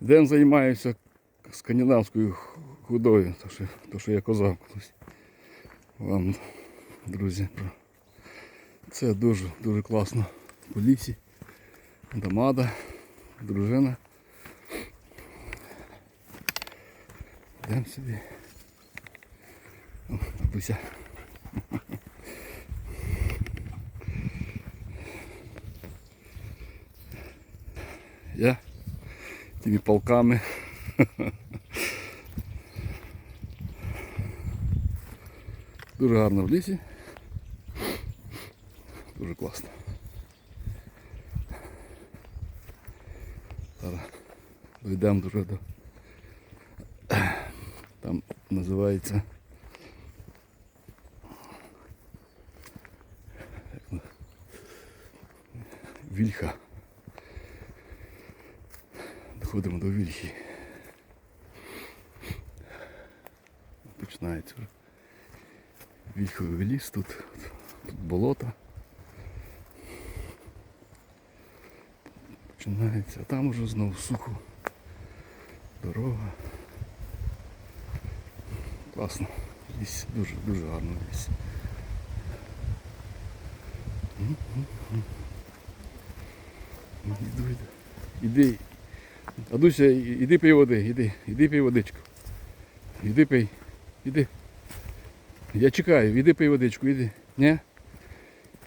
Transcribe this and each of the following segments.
Дем займаюся скандинавською худою, то що, то, що я казав колись. Вам, друзі, це дуже дуже класно. По лісі. Домада, дружина. Йдемо собі. Бабуся. Я тими полками. Дуже гарно в лісі. Дуже класно. Зараз дійдемо дуже до. Там називається. як воно? Вільха. Доходимо до Вільхи. Починається вже. Вільховий ліс тут, тут болото. Починається, а там уже знову сухо. Дорога. Класно. Ліс, дуже, дуже гарно ліс. Іду, іду. Іди. Адуся, іди пий води, іди, іди пий водичку. Іди пий, іди. Я чекаю, іди пий водичку, іди. Ні?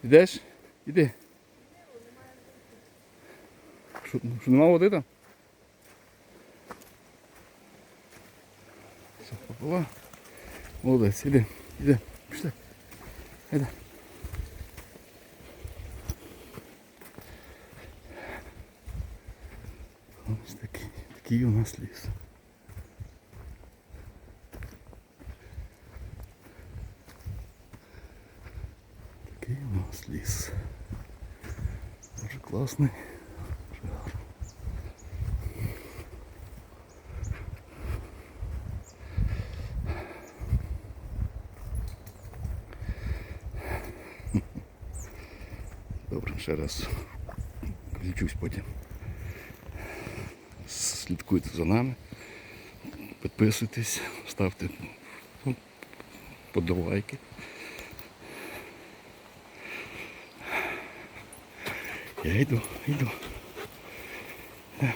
Ідеш? Іди. Що, що нема води там? Все, попила. Молодець, іди, іди, пішли. Іди. Ось такий, такий у нас ліс. Такий у нас ліс. Дуже класний. Дуже гарний. Добре, ще раз включусь потім. Слідкуйте за нами, підписуйтесь, ставте подолайки. подобайки. Я йду, йду. Е.